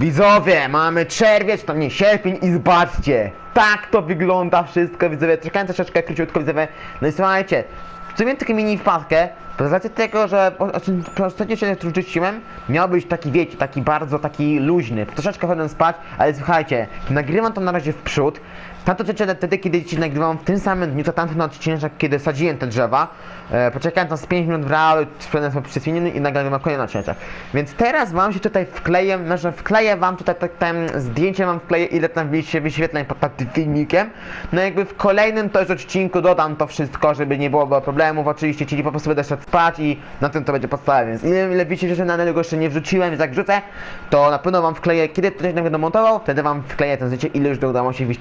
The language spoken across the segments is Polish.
Widzowie, mamy czerwiec, to nie sierpień i zobaczcie, tak to wygląda wszystko, widzowie, czekałem troszeczkę króciutko, widzowie, no i słuchajcie, zrobiłem taką mini wpadkę, to z racji tego, że ostatnio się rzuciłem, miał być taki, wiecie, taki bardzo taki luźny, troszeczkę chodzę spać, ale słuchajcie, nagrywam to na razie w przód, tamto rzeczy wtedy, kiedy ci nagrywam w tym samym dniu, to tamten odcinek, kiedy sadziłem te drzewa, e, poczekałem tam z 5 minut w realu, sprzedałem sobie przez i nagrywam kolejny odcinek. Więc teraz wam się tutaj wkleję, znaczy wkleję wam tutaj tak tam zdjęcie wam wkleję, ile tam się wyświetleń pod takim filmikiem. No jakby w kolejnym też odcinku dodam to wszystko, żeby nie było problemów oczywiście, czyli po prostu będę szedł spać i na tym to będzie podstawa, więc ile, ile wiecie, że na niego jeszcze nie wrzuciłem, więc jak wrzucę, to na pewno wam wkleję, kiedy ktoś będę montował, wtedy wam wkleję ten zdjęcie, ile już udało się wbić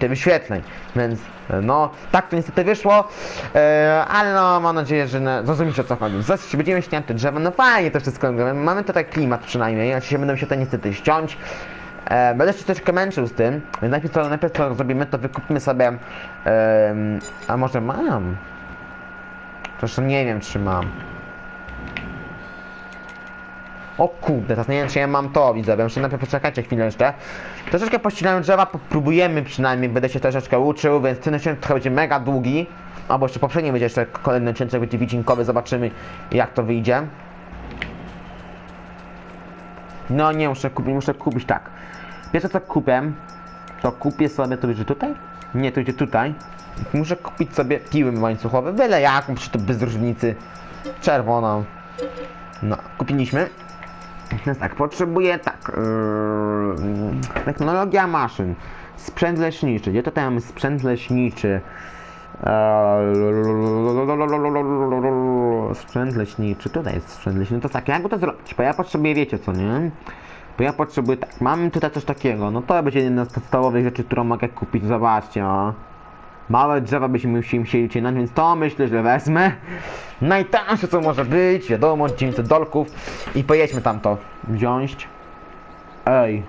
te wyświetleń. Więc e, no, tak to niestety wyszło, e, ale no mam nadzieję, że no, zrozumiecie o co chodzi. Zaraz będziemy ściąć te drzewa, no fajnie to wszystko. Mamy tutaj klimat przynajmniej, ja się będę się to niestety ściąć. E, będę się troszkę męczył z tym, więc najpierw co, najpierw co zrobimy, to wykupmy sobie, em, a może mam? Zresztą nie wiem czy mam. O kurde, teraz nie wiem czy ja mam to, widzę, muszę najpierw poczekajcie chwilę jeszcze. Troszeczkę pościnałem drzewa, popróbujemy przynajmniej, będę się troszeczkę uczył, więc ten odcinek trochę będzie mega długi. Albo jeszcze poprzedni będzie jeszcze kolejny odcinek, będzie wycinkowy, zobaczymy jak to wyjdzie. No nie, muszę kupić, muszę kupić tak. Pierwsze co kupię, to kupię sobie, to będzie tutaj? Nie, to będzie tutaj. Muszę kupić sobie piły łańcuchowe, byle jaką, przecież to bez różnicy. Czerwoną. No, kupiliśmy. Więc tak, potrzebuję tak. Yy, technologia maszyn. Sprzęt leśniczy. Gdzie to tam sprzęt leśniczy? Eee, Sprzęt leśniczy. Tutaj jest sprzęt leśniczy. To tak, jak to zrobić? Bo ja potrzebuję, wiecie co, nie? Bo ja potrzebuję tak. Mamy tutaj coś takiego. No to będzie jedna z podstawowych rzeczy, którą mogę kupić. Zobaczcie, o. Małe drzewa byśmy musieli cienać, więc to myślę, że wezmę. Najtańsze co może być, wiadomo, 900 dolków. I pojedźmy tam to wziąć. Ej.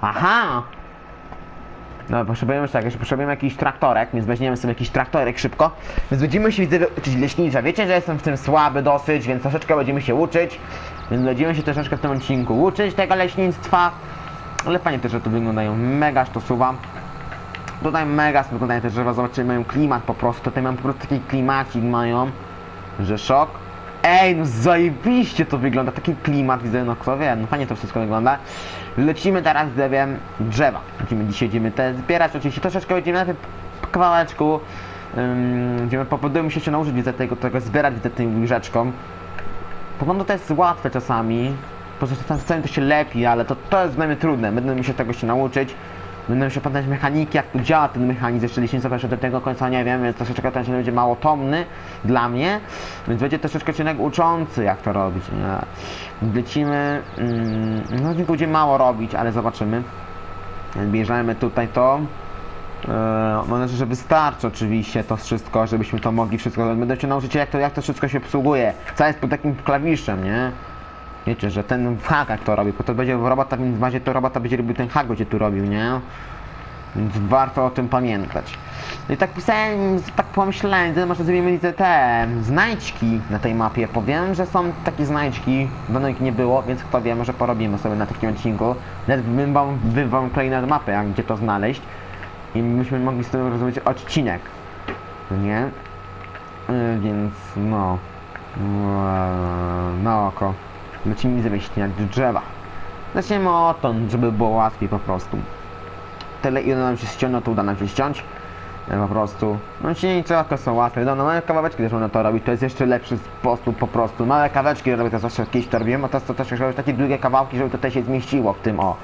Aha! No, potrzebujemy tak, jeszcze potrzebujemy jakiś traktorek, więc weźmiemy sobie jakiś traktorek szybko. Więc będziemy się widzę uczyć leśnicza. Wiecie, że jestem w tym słaby dosyć, więc troszeczkę będziemy się uczyć. Więc będziemy się troszeczkę w tym odcinku uczyć tego leśnictwa. Ale fajnie też, że tu wyglądają mega sztosuwa. Tutaj mega wyglądają te drzewa, zobaczymy, mają klimat po prostu. Tutaj mam po prostu taki klimacik mają, że szok. Ej, no zajebiście to wygląda, taki klimat, widzę, no kto wie, no fajnie to wszystko wygląda. Lecimy teraz, gdzie wiem, drzewa. Będziemy dzisiaj, będziemy te zbierać, oczywiście troszeczkę będziemy najpierw po kawałeczku. Będziemy, popróbujemy się, się nauczyć, widzę, tego, tego zbierać, widzę, tą łyżeczką. Poglądu to jest łatwe czasami, po prostu czasami to się lepi, ale to, to jest dla mnie trudne, będę musiał tego się nauczyć. Będę musiał pamiętać mechaniki, jak tu działa ten mechanizm, jeszcze liśnica jeszcze do tego końca nie wiem, więc troszeczkę ten odcinek będzie mało tomny dla mnie, więc będzie troszeczkę odcinek uczący, jak to robić? Lecimy, mm, no będzie mało robić, ale zobaczymy. Bierzemy tutaj to. Eee, mam nadzieję, że wystarczy oczywiście to wszystko, żebyśmy to mogli wszystko. Będę się nauczyć jak to, jak to wszystko się obsługuje. Co jest pod takim klawiszem, nie? Wiecie, że ten hak to robi, bo to będzie robota, więc w bazie to robota będzie robił ten hak będzie tu robił, nie? Więc warto o tym pamiętać. No i tak pisałem, tak pomyślałem, że może zrobimy te, znajdźki na tej mapie. Powiem, że są takie znajdźki, dawno ich nie było, więc kto wie, może porobimy sobie na takim odcinku. Nawet bym wam, bym wam kolejne mapy, jak gdzie to znaleźć. I myśmy mogli z tym rozumieć odcinek. No nie? Yy, więc no. Yy, Na oko. Lecimy zamieścić drzewa. Zaczniemy odtąd, żeby było łatwiej po prostu. Tyle ile nam się ściągną, to uda nam się ściąć. E, Po prostu. No cięcia łatwo są łatwe. No, no małe kawałeczki też można to robić, to jest jeszcze lepszy sposób po prostu. Małe kawałeczki robię, to zawsze kiedyś to robiłem, a teraz to też robić takie długie kawałki, żeby to też się zmieściło w tym o.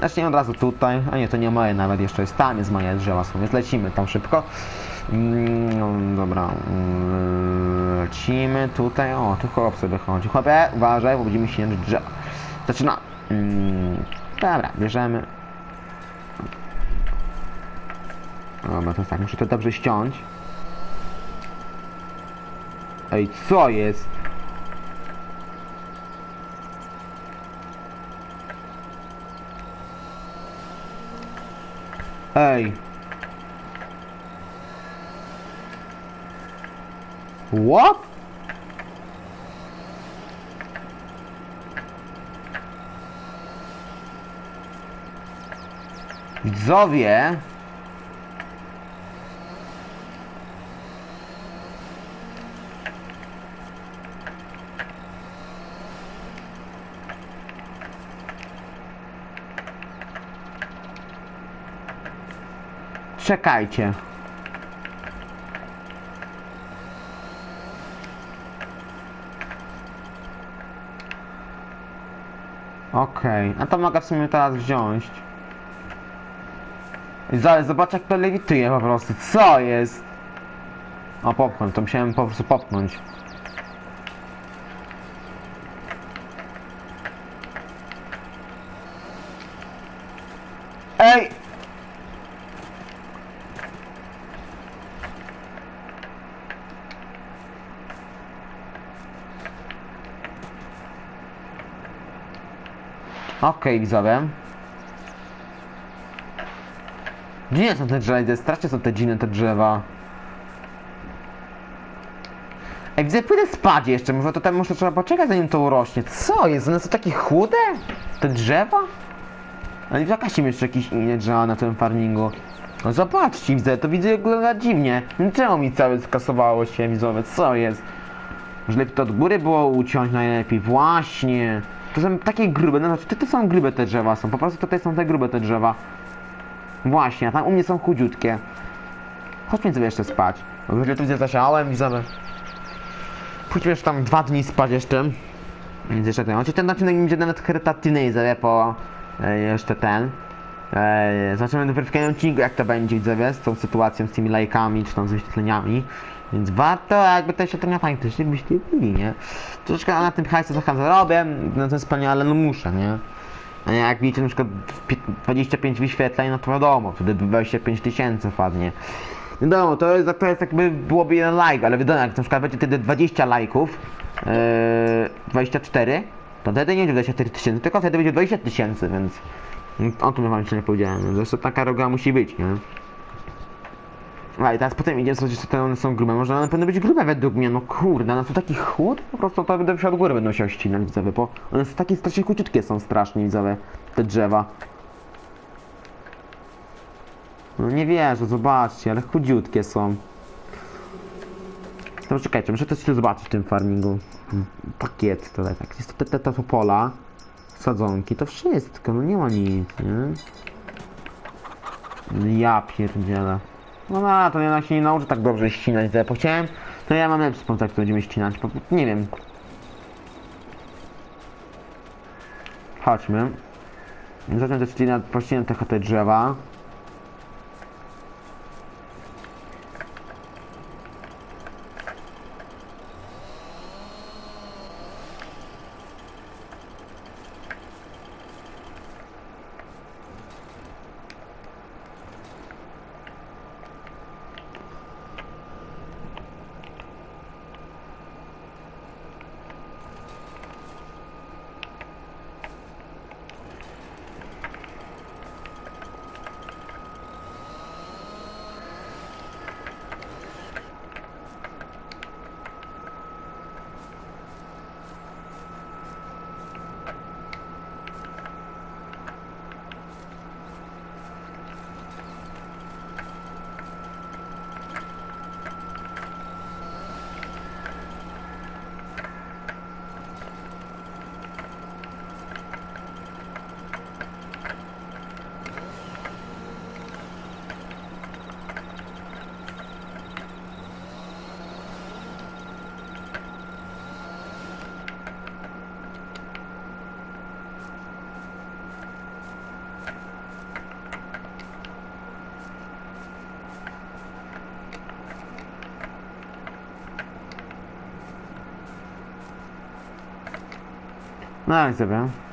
Zacznijmy od razu tutaj, a nie, to nie moje nawet jeszcze jest, tam jest moje drzewa są, więc lecimy tam szybko. Mm, no, dobra, mm, lecimy tutaj, o, tu chłop sobie chodzi. Chłopie, uważaj, bo będziemy się drzewa. Zaczyna. Mm, dobra, bierzemy. Dobra, to jest tak, muszę to dobrze ściąć. Ej, co jest? Ej. What? Widzowie. Czekajcie. Okej, a to mogę w sumie teraz wziąć. Zaraz, zobacz jak to lewituje po prostu. Co jest? O, popchnąć, to musiałem po prostu popchnąć. Ej! Okej, widzowie. Gdzie są te drzewa? Strasznie są te dziwne te drzewa. Ej, widzę, pójdę spać jeszcze, może to tam muszę trzeba poczekać zanim to urośnie. Co jest? One są takie chude? Te drzewa? Ale jakaś jeszcze jakieś inne drzewa na tym farmingu. No zobaczcie, widzę, to widzę wygląda dziwnie. Czemu mi całe skasowało się, widzowie? Co jest? Może lepiej to od góry było uciąć najlepiej, właśnie. To są takie grube, no znaczy to, to są grube te drzewa są, po prostu tutaj są te grube te drzewa. Właśnie, a tam u mnie są chudziutkie. Chodźmy sobie jeszcze spać. Już tu zasiałem, widzowie. Pójdźmy jeszcze tam dwa dni spać jeszcze. Więc jeszcze ten. Chociaż ten odcinek będzie nawet charytatywny, po e, jeszcze ten. E, zobaczymy w kolejnym odcinku, jak to będzie, widzowie, z tą sytuacją, z tymi lajkami, czy tam z wyświetleniami. Więc warto, jakby te świetlenia faktycznie byście byli, nie? Troszeczkę na tym hajsu trochę zarobię, no to jest wspaniale, no muszę, nie? A jak widzicie na przykład pi- 25 wyświetleń, no to wiadomo, wtedy 25 tysięcy wpadnie. Wiadomo, to jest, to jest jakby byłoby jeden like, ale wiadomo, jak na przykład będzie wtedy 20 lajków, yy, 24, to wtedy nie będzie 24 tysięcy, tylko wtedy będzie 20 tysięcy, więc o tym wam jeszcze nie powiedziałem, zresztą taka roga musi być, nie? A i teraz potem idzie coś, te one są grube. Może one powinny być grube według mnie, no kurde, one są taki chód, po prostu to będę się od góry będą się ścinać widzowie, bo one są takie strasznie króciutkie są strasznie widzowie, te drzewa. No nie wierzę, zobaczcie, ale chudziutkie są. No czekajcie, muszę coś tu zobaczyć w tym farmingu. Pakiet tutaj, tak, jest to te, te, to pola, sadzonki, to wszystko, no nie ma nic, nie? Ja pierdzielę. No na to ja się nie nauczę tak dobrze ścinać, ja chciałem, to ja mam lepszy sposób, jak to będziemy ścinać, nie wiem. Chodźmy. Zacznę też ścinać, pościnać trochę te drzewa. No jak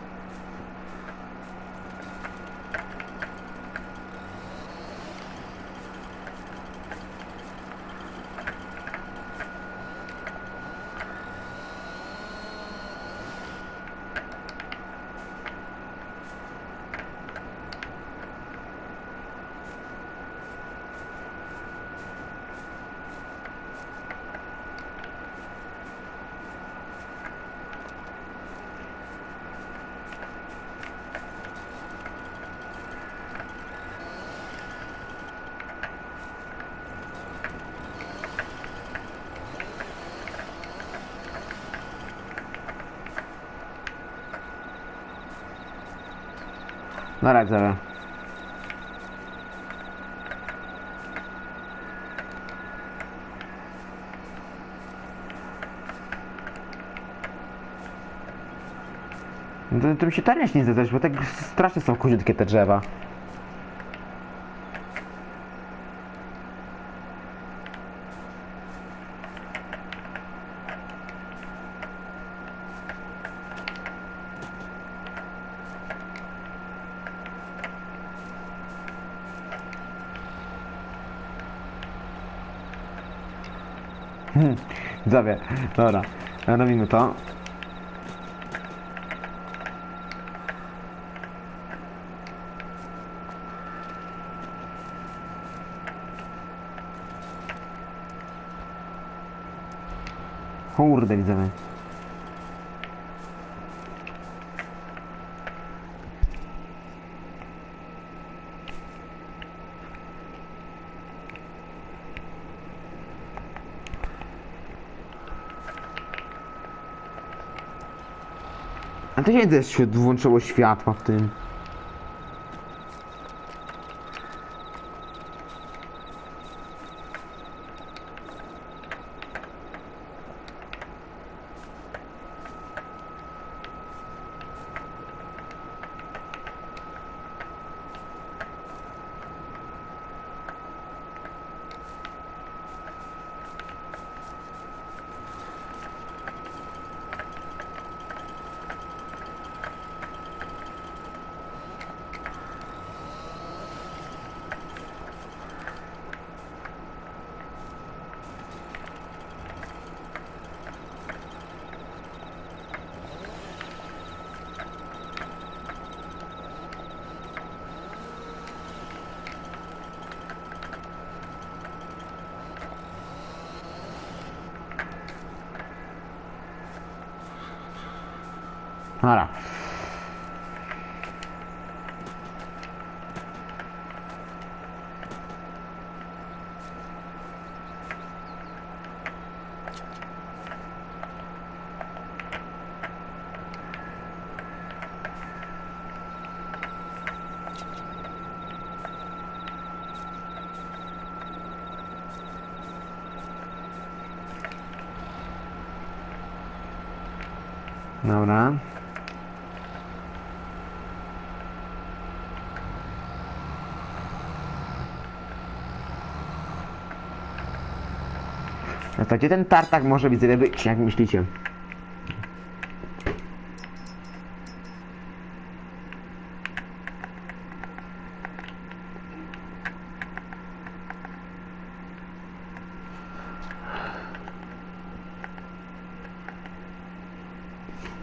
Dobra, dobra. No To, to mi się ta nie zda bo tak strasznie są chudziutkie te drzewa. Widzowie, dobra, robimy to. Kurde, widzowie. A to nie też się włączyło światła w tym. Dobra. Dobra. No to gdzie ten tartak może być, być, jak myślicie?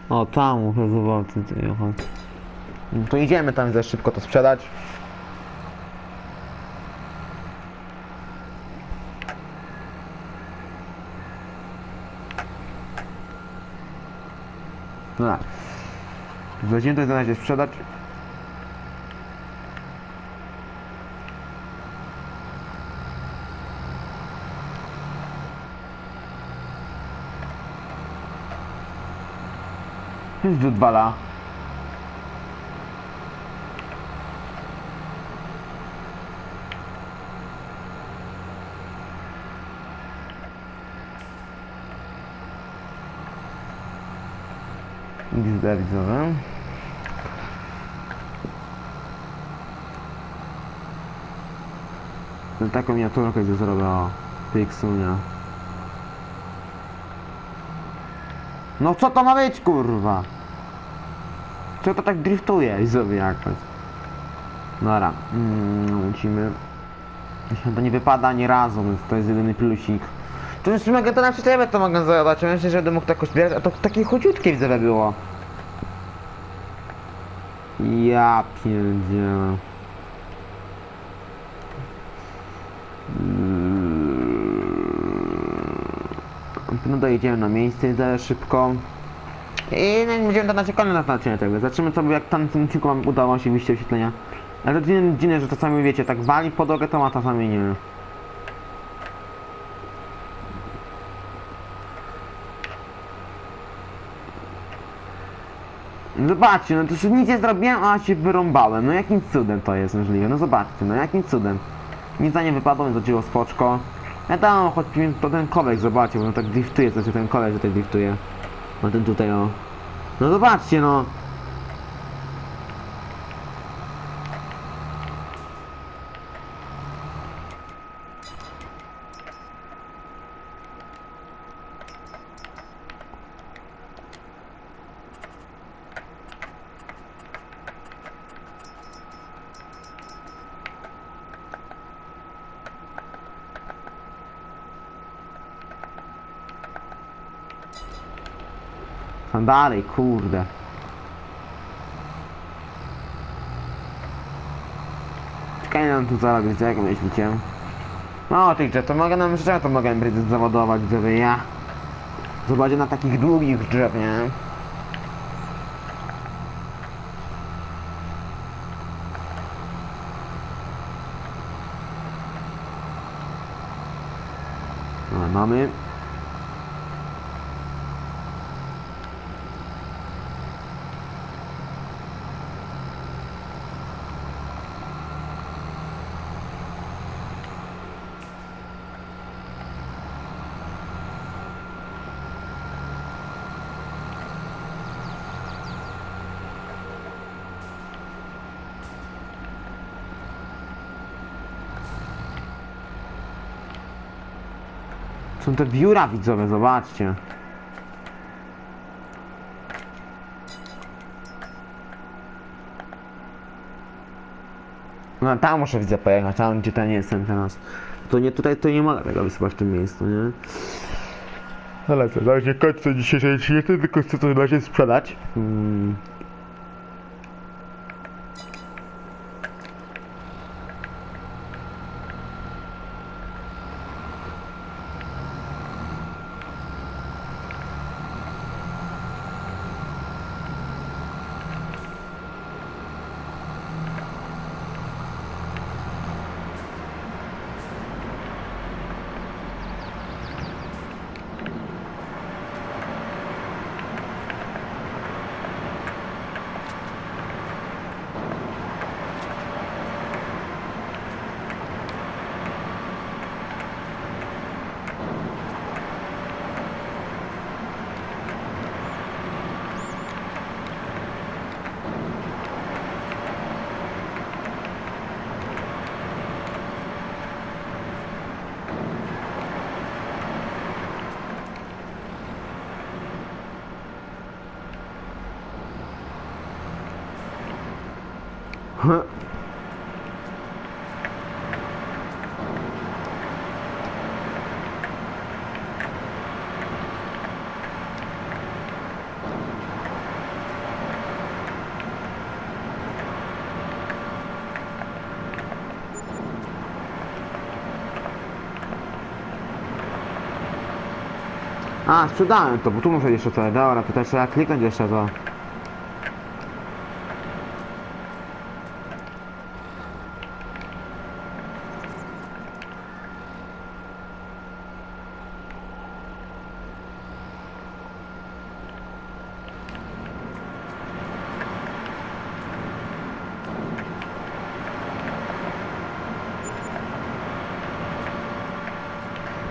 O, tam muszę zobaczyć. No to idziemy tam za szybko to sprzedać. Weźmiemy to na razie sprzedać. Jest dudbala. XD widzowe. No taką miniaturkę gdzie zrobię o Pixunia. No co to ma być kurwa? Co to tak driftuje i sobie jakoś? Dobra, mm, to nie wypada ani razu, więc to jest jedyny plusik. To już mogę to na przyczepę to mogę zadać, ja myślę, że będę mógł jakoś zbierać, a to takie chudziutkie widzę było. Ja pierdzielę. No dojedziemy na miejsce za szybko. I no, będziemy to na kolejne naznaczenie tego. Zobaczymy co jak tam tym odcinku wam udało się mieć oświetlenia. Ale to dziwne, dziwne, że czasami wiecie, tak wali podłogę to ma czasami nie. Zobaczcie, no to już nic nie zrobiłem, a się wyrąbałem. No jakim cudem to jest możliwe? No zobaczcie, no jakim cudem. Nic za nie wypadło, więc chodziło spoczko. Ja tam, choć mi to ten kolek, zobaczcie, bo on tak driftuje, znaczy ten kolek tutaj driftuje. No ten tutaj o. No zobaczcie, no. Dalej, kurde. Czekaj, nam tu zarobić, jak myślicie? No, tych to mogę nam szczerze to mogę zawodować, gdyby ja. Zobaczę na takich długich drzew, nie? No, mamy. Są te biura widzowe, zobaczcie. No tam muszę widzę pojechać, tam gdzie ten jestem teraz. To nie tutaj, to nie mogę tego wysypać w tym miejscu, nie? Ale co, na razie kończę dzisiejszej 30, tylko chcę to na razie sprzedać. Hmm. A, sprzedałem to, bo tu muszę jeszcze coś. Dobra, to też trzeba kliknąć jeszcze to.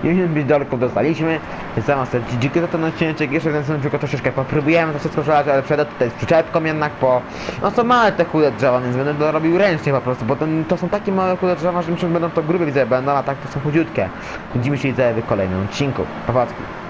Jeśli bidolków dostaliśmy, więc zamiast te dziki za ten odcinek, jeszcze ten tylko troszeczkę popróbujemy to wszystko żelać, ale przejdę tutaj z przyczepką jednak, bo no są małe te chude drzewa, więc będę to robił ręcznie po prostu, bo ten, to są takie małe chude drzewa, że myślę, że będą to grube widzę, będą, a tak to są chudziutkie. Widzimy się widzę w kolejnym odcinku. Pawacki.